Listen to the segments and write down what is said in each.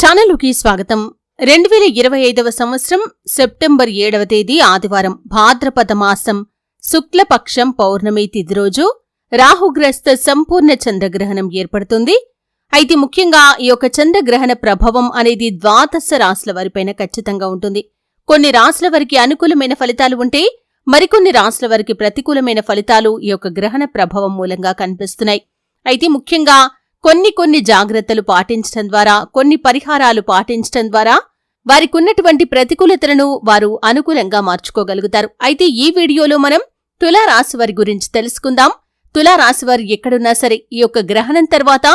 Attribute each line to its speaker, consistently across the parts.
Speaker 1: ఛానలుకి స్వాగతం. రెండు వేల ఇరవై ఐదవ సంవత్సరం సెప్టెంబర్ ఏడవ తేదీ ఆదివారం భాద్రపద మాసం. శుక్లపక్షం పౌర్ణమి తిథి రోజు రాహుగ్రస్త సంపూర్ణ చంద్రగ్రహణం ఏర్పడుతుంది. అయితే ముఖ్యంగా ఈ యొక్క చంద్రగ్రహణ ప్రభావం అనేది ద్వాదశ రాశుల వారిపైన ఖచ్చితంగా ఉంటుంది. కొన్ని రాశుల వారికి అనుకూలమైన ఫలితాలు ఉంటే మరికొన్ని రాశుల వారికి ప్రతికూలమైన ఫలితాలు ఈ యొక్క గ్రహణ ప్రభావం మూలంగా కనిపిస్తున్నాయి. అయితే ముఖ్యంగా కొన్ని కొన్ని జాగ్రత్తలు పాటించటం ద్వారా కొన్ని పరిహారాలు పాటించటం ద్వారా వారికున్నటువంటి ప్రతికూలతలను వారు అనుకూలంగా మార్చుకోగలుగుతారు. అయితే ఈ వీడియోలో మనం తులారాశి వారి గురించి తెలుసుకుందాం. తులారాశి వారు ఎక్కడున్నా సరే ఈ యొక్క గ్రహణం తర్వాత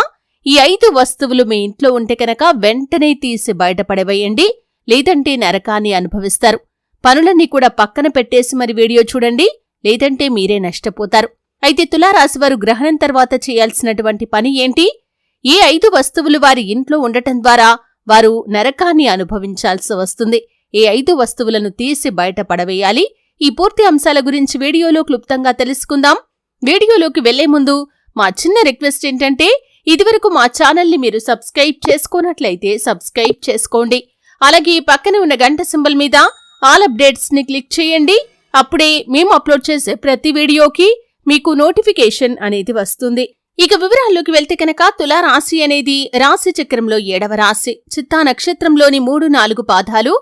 Speaker 1: ఈ ఐదు వస్తువులు మీ ఇంట్లో ఉంటే కనుక వెంటనే తీసి బయటపడవేయండి. లేదంటే నరకాన్ని అనుభవిస్తారు. పనులన్నీ కూడా పక్కన పెట్టేసి మరి వీడియో చూడండి. లేదంటే మీరే నష్టపోతారు. అయితే తులారాశివారు గ్రహణం తర్వాత చేయాల్సినటువంటి పని ఏంటి? ఈ ఐదు వస్తువులు వారి ఇంట్లో ఉండటం ద్వారా వారు నరకాన్ని అనుభవించాల్సి వస్తుంది. ఈ ఐదు వస్తువులను తీసి బయట పడవేయాలి? ఈ పూర్తి అంశాల గురించి వీడియోలో క్లుప్తంగా తెలుసుకుందాం. వీడియోలోకి వెళ్ళే ముందు మా చిన్న రిక్వెస్ట్ ఏంటంటే ఇదివరకు మా ఛానల్ని మీరు సబ్స్క్రైబ్ చేసుకోనట్లయితే సబ్స్క్రైబ్ చేసుకోండి. అలాగే పక్కన ఉన్న గంట సింబల్ మీద ఆల్ అప్డేట్స్ని క్లిక్ చేయండి. అప్పుడే మేము అప్లోడ్ చేసే ప్రతి వీడియోకి మీకు నోటిఫికేషన్ అనేది వస్తుంది. ఇక వివరాల్లోకి వెళ్తే కనుక తులారాశి అనేది రాశి చక్రంలో ఏడవ రాశి. చిత్తా నక్షత్రంలోని మూడు నాలుగు పాదాలు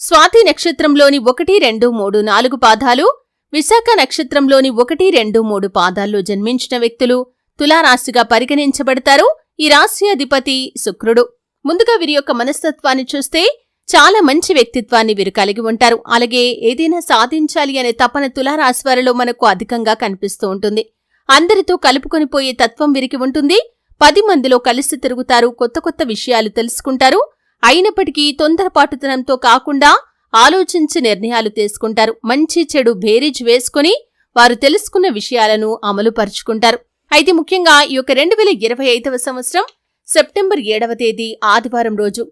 Speaker 1: స్వాతి నక్షత్రంలోని ఒకటి రెండు మూడు నాలుగు పాదాలు విశాఖ నక్షత్రంలోని ఒకటి రెండు మూడు పాదాల్లో జన్మించిన వ్యక్తులు తులారాశిగా పరిగణించబడతారు. ఈ రాశి అధిపతి శుక్రుడు. ముందుగా వీరి యొక్క మనస్తత్వాన్ని చూస్తే చాలా మంచి వ్యక్తిత్వాన్ని వీరు కలిగి ఉంటారు. అలాగే ఏదైనా సాధించాలి అనే తపన తులారాశివారిలో మనకు అధికంగా కనిపిస్తూ ఉంటుంది. అందరితో కలుపుకొని పోయే తత్వం వీరికి ఉంటుంది. పది మందిలో కలిసి తిరుగుతారు కొత్త కొత్త విషయాలు తెలుసుకుంటారు. అయినప్పటికీ తొందరపాటుతనంతో కాకుండా ఆలోచించి నిర్ణయాలు తీసుకుంటారు. మంచి చెడు భేరీజ్ వేసుకుని వారు తెలుసుకున్న విషయాలను అమలుపరుచుకుంటారు అయితే ముఖ్యంగా ఈ యొక్క రెండు వేల ఇరవై ఐదవ సంవత్సరం సెప్టెంబర్ ఏడవ తేదీ ఆదివారం రోజు.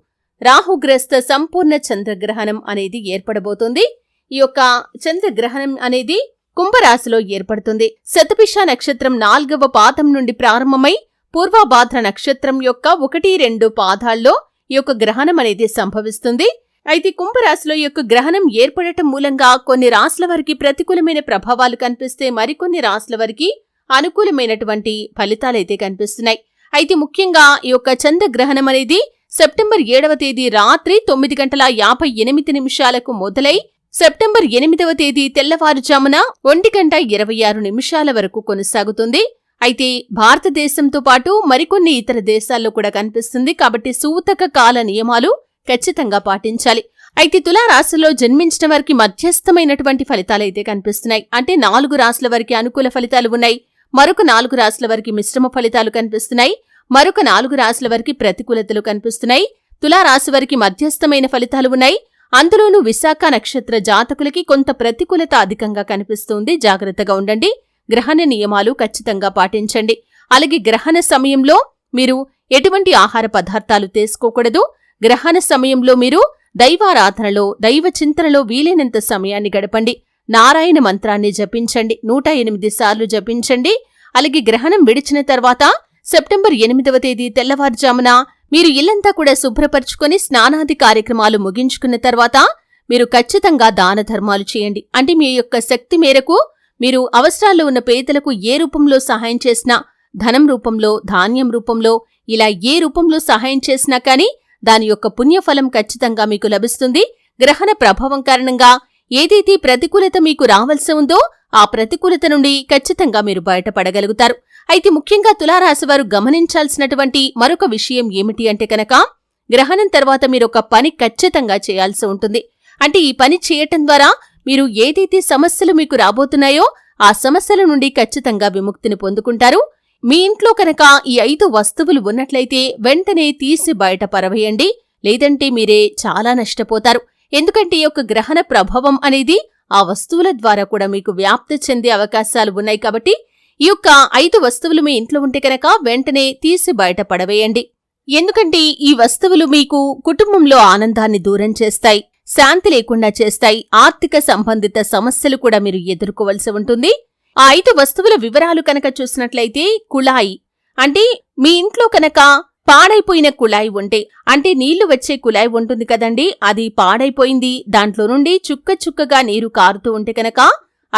Speaker 1: రాహుగ్రస్త సంపూర్ణ చంద్రగ్రహణం అనేది ఏర్పడబోతుంది. ఈ యొక్క చంద్రగ్రహణం అనేది కుంభరాశిలో ఏర్పడుతుంది. శతపిష నక్షత్రం నాల్గవ పాదం నుండి ప్రారంభమై పూర్వభాద్ర నక్షత్రం యొక్క ఒకటి రెండు పాదాల్లో ఈ యొక్క గ్రహణం అనేది సంభవిస్తుంది. అయితే కుంభరాశిలో యొక్క గ్రహణం ఏర్పడటం మూలంగా కొన్ని రాశుల వారికి ప్రతికూలమైన ప్రభావాలు కనిపిస్తే మరికొన్ని రాశుల వారికి అనుకూలమైనటువంటి ఫలితాలైతే కనిపిస్తున్నాయి. అయితే ముఖ్యంగా ఈ యొక్క చంద్రగ్రహణం అనేది సెప్టెంబర్ ఏడవ తేదీ రాత్రి తొమ్మిది గంటల యాభై ఎనిమిది నిమిషాలకు మొదలై సెప్టెంబర్ ఎనిమిదవ తేదీ తెల్లవారుజామున ఒంటి గంట ఇరవై ఆరు నిమిషాల వరకు కొనసాగుతుంది. అయితే భారతదేశంతో పాటు మరికొన్ని ఇతర దేశాల్లో కూడా కనిపిస్తుంది. కాబట్టి సూతక కాల నియమాలు ఖచ్చితంగా పాటించాలి. అయితే తులా జన్మించిన వారికి మధ్యస్థమైనటువంటి ఫలితాలైతే కనిపిస్తున్నాయి. అంటే నాలుగు రాశుల వారికి అనుకూల ఫలితాలు ఉన్నాయి. మరొక నాలుగు రాశుల వారికి మిశ్రమ ఫలితాలు కనిపిస్తున్నాయి. మరొక నాలుగు రాశుల వారికి ప్రతికూలతలు కనిపిస్తున్నాయి. తులారాశి వారికి మధ్యస్థమైన ఫలితాలు ఉన్నాయి. అందులోనూ విశాఖ నక్షత్ర జాతకులకి కొంత ప్రతికూలత అధికంగా కనిపిస్తుంది. జాగ్రత్తగా ఉండండి. గ్రహణ నియమాలు ఖచ్చితంగా పాటించండి. అలాగే గ్రహణ సమయంలో మీరు ఎటువంటి ఆహార పదార్థాలు తీసుకోకూడదు. గ్రహణ సమయంలో మీరు దైవారాధనలో దైవ చింతనలో వీలైనంత సమయాన్ని గడపండి. నారాయణ మంత్రాన్ని జపించండి. నూట ఎనిమిది సార్లు జపించండి. అలాగే గ్రహణం విడిచిన తర్వాత సెప్టెంబర్ ఎనిమిదవ తేదీ తెల్లవారుజామున మీరు ఇల్లంతా కూడా శుభ్రపరుచుకొని స్నానాది కార్యక్రమాలు ముగించుకున్న తర్వాత మీరు ఖచ్చితంగా దాన ధర్మాలు చేయండి. అంటే మీ యొక్క శక్తి మేరకు మీరు అవసరాల్లో ఉన్న పేదలకు ఏ రూపంలో సహాయం చేసినా ధనం రూపంలో ధాన్యం రూపంలో ఇలా ఏ రూపంలో సహాయం చేసినా కానీ దాని యొక్క పుణ్యఫలం ఖచ్చితంగా మీకు లభిస్తుంది. గ్రహణ ప్రభావం కారణంగా ఏదైతే ప్రతికూలత మీకు రావలసి ఉందో ఆ ప్రతికూలత నుండి ఖచ్చితంగా మీరు బయటపడగలుగుతారు. అయితే ముఖ్యంగా తులారాశివారు గమనించాల్సినటువంటి మరొక విషయం ఏమిటి అంటే కనుక గ్రహణం తర్వాత మీరు ఒక పని ఖచ్చితంగా చేయాల్సి ఉంటుంది. అంటే ఈ పని చేయటం ద్వారా మీరు ఏదైతే సమస్యలు మీకు రాబోతున్నాయో ఆ సమస్యల నుండి ఖచ్చితంగా విముక్తిని పొందుకుంటారు. మీ ఇంట్లో కనుక ఈ ఐదు వస్తువులు ఉన్నట్లయితే వెంటనే తీసి బయట పరవేయండి. లేదంటే మీరే చాలా నష్టపోతారు. ఎందుకంటే ఈ యొక్క గ్రహణ ప్రభావం అనేది ఆ వస్తువుల ద్వారా కూడా మీకు వ్యాప్తి చెందే అవకాశాలు ఉన్నాయి కాబట్టి ఈ యొక్క ఐదు వస్తువులు మీ ఇంట్లో ఉంటే కనుక వెంటనే తీసి బయట పడవేయండి. ఎందుకంటే ఈ వస్తువులు మీకు కుటుంబంలో ఆనందాన్ని దూరం చేస్తాయి శాంతి లేకుండా చేస్తాయి ఆర్థిక సంబంధిత సమస్యలు కూడా మీరు ఎదుర్కోవలసి ఉంటుంది. ఆ ఐదు వస్తువుల వివరాలు కనుక చూసినట్లయితే కుళాయి అంటే మీ ఇంట్లో కనుక పాడైపోయిన కుళాయి ఉంటే అంటే నీళ్ళు వచ్చే కుళాయి ఉంటుంది కదండి అది పాడైపోయింది దాంట్లో నుండి చుక్క చుక్కగా నీరు కారుతూ ఉంటే కనుక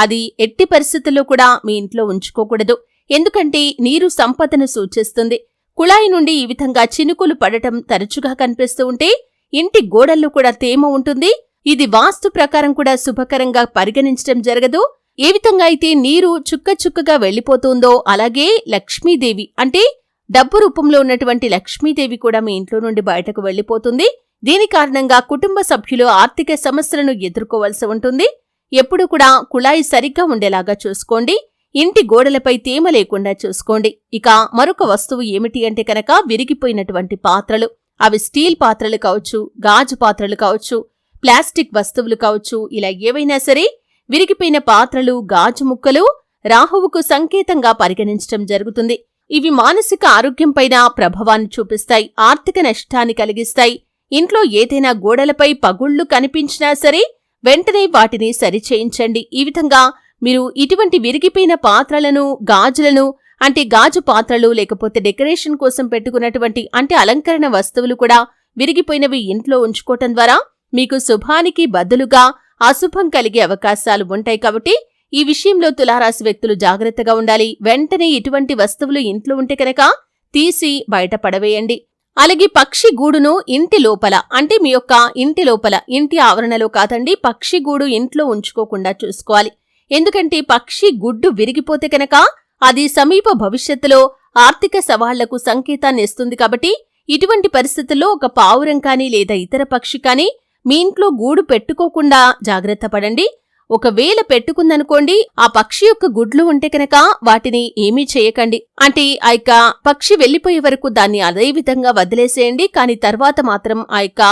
Speaker 1: అది ఎట్టి పరిస్థితుల్లో కూడా మీ ఇంట్లో ఉంచుకోకూడదు. ఎందుకంటే నీరు సంపదను సూచిస్తుంది. కుళాయి నుండి ఈ విధంగా చినుకులు పడటం తరచుగా కనిపిస్తూ ఉంటే ఇంటి గోడల్లో కూడా తేమ ఉంటుంది. ఇది వాస్తు ప్రకారం కూడా శుభకరంగా పరిగణించడం జరగదు. ఏ విధంగా అయితే నీరు చుక్క చుక్కగా వెళ్ళిపోతుందో అలాగే లక్ష్మీదేవి అంటే డబ్బు రూపంలో ఉన్నటువంటి లక్ష్మీదేవి కూడా మీ ఇంట్లో నుండి బయటకు వెళ్ళిపోతుంది దీని కారణంగా కుటుంబ సభ్యులు ఆర్థిక సమస్యలను ఎదుర్కోవాల్సి ఉంటుంది. ఎప్పుడు కూడా కుళాయి సరిగ్గా ఉండేలాగా చూసుకోండి. ఇంటి గోడలపై తేమ లేకుండా చూసుకోండి. ఇక మరొక వస్తువు ఏమిటి అంటే కనుక విరిగిపోయినటువంటి పాత్రలు. అవి స్టీల్ పాత్రలు కావచ్చు గాజు పాత్రలు కావచ్చు ప్లాస్టిక్ వస్తువులు కావచ్చు ఇలా ఏవైనా సరే విరిగిపోయిన పాత్రలు గాజు ముక్కలు రాహువుకు సంకేతంగా పరిగణించటం జరుగుతుంది. ఇవి మానసిక ఆరోగ్యంపైన ప్రభావాన్ని చూపిస్తాయి ఆర్థిక నష్టాన్ని కలిగిస్తాయి. ఇంట్లో ఏదైనా గోడలపై పగుళ్ళు కనిపించినా సరే వెంటనే వాటిని సరిచేయించండి. ఈ విధంగా మీరు ఇటువంటి విరిగిపోయిన పాత్రలను గాజులను అంటే గాజు పాత్రలు లేకపోతే డెకరేషన్ కోసం పెట్టుకున్నటువంటి అంటే అలంకరణ వస్తువులు కూడా విరిగిపోయినవి ఇంట్లో ఉంచుకోవటం ద్వారా మీకు శుభానికి బదులుగా అశుభం కలిగే అవకాశాలు ఉంటాయి కాబట్టి ఈ విషయంలో తులారాశి వ్యక్తులు జాగ్రత్తగా ఉండాలి. వెంటనే ఇటువంటి వస్తువులు ఇంట్లో ఉంటే కనుక తీసి బయట పడవేయండి. అలాగే పక్షి గూడును ఇంటి లోపల అంటే మీ యొక్క ఇంటి లోపల ఇంటి ఆవరణలో కాదండి పక్షి గూడు ఇంట్లో ఉంచుకోకుండా చూసుకోవాలి. ఎందుకంటే పక్షి గుడ్డు విరిగిపోతే కనుక అది సమీప భవిష్యత్తులో ఆర్థిక సవాళ్ళకు సంకేతాన్ని ఇస్తుంది కాబట్టి ఇటువంటి పరిస్థితుల్లో ఒక పావురం కానీ లేదా ఇతర పక్షి కానీ మీ ఇంట్లో గూడు పెట్టుకోకుండా జాగ్రత్త పడండి. ఒకవేళ పెట్టుకుందనుకోండి ఆ పక్షి యొక్క గుడ్లు ఉంటే కనుక వాటిని ఏమీ చేయకండి. అంటే ఆ యొక్క పక్షి వెళ్ళిపోయే వరకు దాన్ని అదే విధంగా వదిలేసేయండి కానీ తర్వాత మాత్రం ఆ యొక్క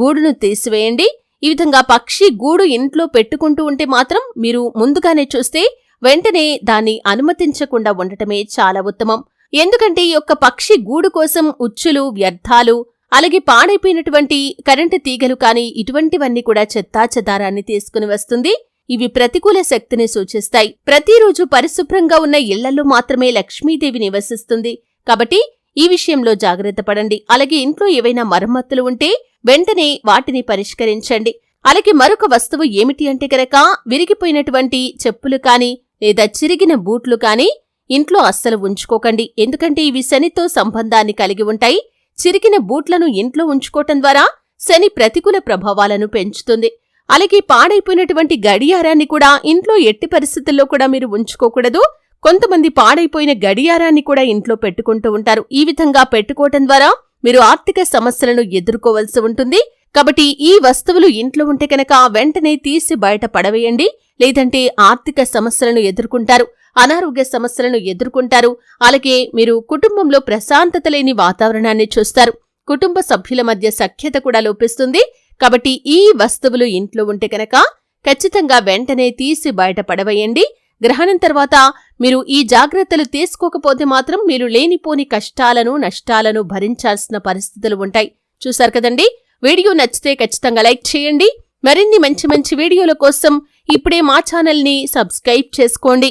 Speaker 1: గూడును తీసివేయండి. ఈ విధంగా పక్షి గూడు ఇంట్లో పెట్టుకుంటూ ఉంటే మాత్రం మీరు ముందుగానే చూస్తే వెంటనే దాన్ని అనుమతించకుండా ఉండటమే చాలా ఉత్తమం. ఎందుకంటే ఈ యొక్క పక్షి గూడు కోసం ఉచ్చులు వ్యర్థాలు అలాగే పాడైపోయినటువంటి కరెంటు తీగలు కానీ ఇటువంటివన్నీ కూడా చెత్తాచెదారాన్ని తీసుకుని వస్తుంది. ఇవి ప్రతికూల శక్తిని సూచిస్తాయి. ప్రతిరోజు పరిశుభ్రంగా ఉన్న ఇళ్ళలో మాత్రమే లక్ష్మీదేవి నివసిస్తుంది. కాబట్టి ఈ విషయంలో జాగ్రత్త పడండి. అలాగే ఇంట్లో ఏవైనా మరమ్మతులు ఉంటే వెంటనే వాటిని పరిష్కరించండి. అలాగే మరొక వస్తువు ఏమిటి అంటే గనక విరిగిపోయినటువంటి చెప్పులు కాని లేదా చిరిగిన బూట్లు కాని ఇంట్లో అస్సలు ఉంచుకోకండి. ఎందుకంటే ఇవి శనితో సంబంధాన్ని కలిగి ఉంటాయి. చిరిగిన బూట్లను ఇంట్లో ఉంచుకోవటం ద్వారా శని ప్రతికూల ప్రభావాలను పెంచుతుంది. అలాగే పాడైపోయినటువంటి గడియారాన్ని కూడా ఇంట్లో ఎట్టి పరిస్థితుల్లో కూడా మీరు ఉంచుకోకూడదు. కొంతమంది పాడైపోయిన గడియారాన్ని కూడా ఇంట్లో పెట్టుకుంటూ ఉంటారు. ఈ విధంగా పెట్టుకోవటం ద్వారా మీరు ఆర్థిక సమస్యలను ఎదుర్కోవలసి ఉంటుంది. కాబట్టి ఈ వస్తువులు ఇంట్లో ఉంటే కనుక వెంటనే తీసి బయట పడవేయండి. లేదంటే ఆర్థిక సమస్యలను ఎదుర్కొంటారు. అనారోగ్య సమస్యలను ఎదుర్కొంటారు. అలాగే మీరు కుటుంబంలో ప్రశాంతత లేని వాతావరణాన్ని చూస్తారు. కుటుంబ సభ్యుల మధ్య సఖ్యత కూడా లోపిస్తుంది. కాబట్టి ఈ వస్తువులు ఇంట్లో ఉంటే కనుక ఖచ్చితంగా వెంటనే తీసి బయట పడవేయండి. గ్రహణం తర్వాత మీరు ఈ జాగ్రత్తలు తీసుకోకపోతే మాత్రం మీరు లేనిపోని కష్టాలను నష్టాలను భరించాల్సిన పరిస్థితులు ఉంటాయి. చూశారు కదండి? వీడియో నచ్చితే ఖచ్చితంగా లైక్ చేయండి. మరిన్ని మంచి మంచి వీడియోల కోసం ఇప్పుడే మా ఛానల్ని సబ్స్క్రైబ్ చేసుకోండి.